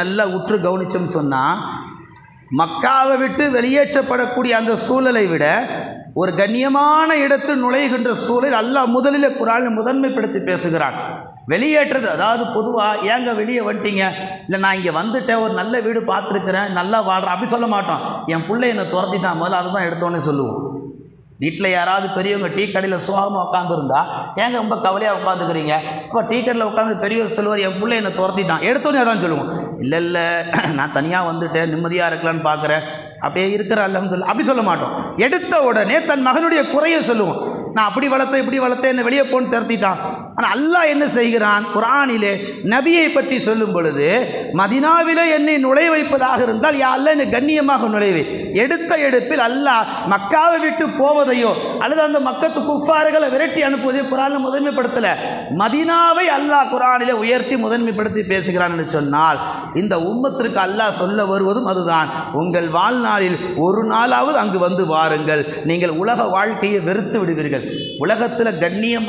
நல்லா உற்று கவனிச்சோம்னு சொன்னால் மக்காவை விட்டு வெளியேற்றப்படக்கூடிய அந்த சூழலை விட ஒரு கண்ணியமான இடத்தில் நுழைகின்ற சூழல் அல்லாஹ் முதலில் குரான் முதன்மைப்படுத்தி பேசுகிறான். வெளியேற்றது அதாவது பொதுவாக ஏங்க வெளியே வந்துட்டீங்க? இல்லை நான் இங்கே வந்துட்டேன் ஒரு நல்ல வீடு பார்த்துருக்குறேன் நல்லா வாழ்கிறேன் அப்படி சொல்ல மாட்டோம். என் பிள்ளை என்னை துரத்திட்டான் முதல்ல அதுதான் எடுத்தோன்னே சொல்லுவோம். வீட்டில் யாராவது பெரியவங்க டீ கடையில் சுகமாக உட்காந்துருந்தா ஏங்க ரொம்ப கவலையாக உட்காந்துக்கிறீங்க அப்போ டீ கடையில் உட்காந்து பெரியவர் சொல்லுவார் என் பிள்ளை என்னை துரத்திட்டான். எடுத்தோன்னே தான் சொல்லுவோம். இல்லை இல்லை நான் தனியாக வந்துட்டேன் நிம்மதியாக இருக்கலான்னு பார்க்குறேன் அப்படியே இருக்கிற அல்ல அப்படி சொல்ல மாட்டோம். எடுத்த உடனே தன் மகனுடைய குறையை சொல்லுவோம். நான் அப்படி வளர்த்தேன் இப்படி வளர்த்தேன் என்ன வெளியே போன்னு திரத்திட்டான் ஆனால் அல்லாஹ் என்ன செய்கிறான்? குரானிலே நபியை பற்றி சொல்லும் பொழுது மதினாவிலே என்னை நுழை வைப்பதாக இருந்தால் யா அல்ல என்னை கண்ணியமாக நுழைவை எடுத்த எடுப்பில் அல்லாஹ் மக்காவை விட்டு போவதையோ அல்லது அந்த மக்கத்து குஃபார்களை விரட்டி அனுப்புவதையோ குரானில் முதன்மைப்படுத்தலை. மதினாவை அல்லாஹ் குரானிலே உயர்த்தி முதன்மைப்படுத்தி பேசுகிறான் என்று சொன்னால் இந்த உம்மத்திற்கு அல்லாஹ் சொல்ல வருவதும் அதுதான். உங்கள் வாழ்நாளில் ஒரு நாளாவது அங்கு வந்து வாருங்கள். நீங்கள் உலக வாழ்க்கையை வெறுத்து விடுவீர்கள். உலகத்தில் கண்ணியம்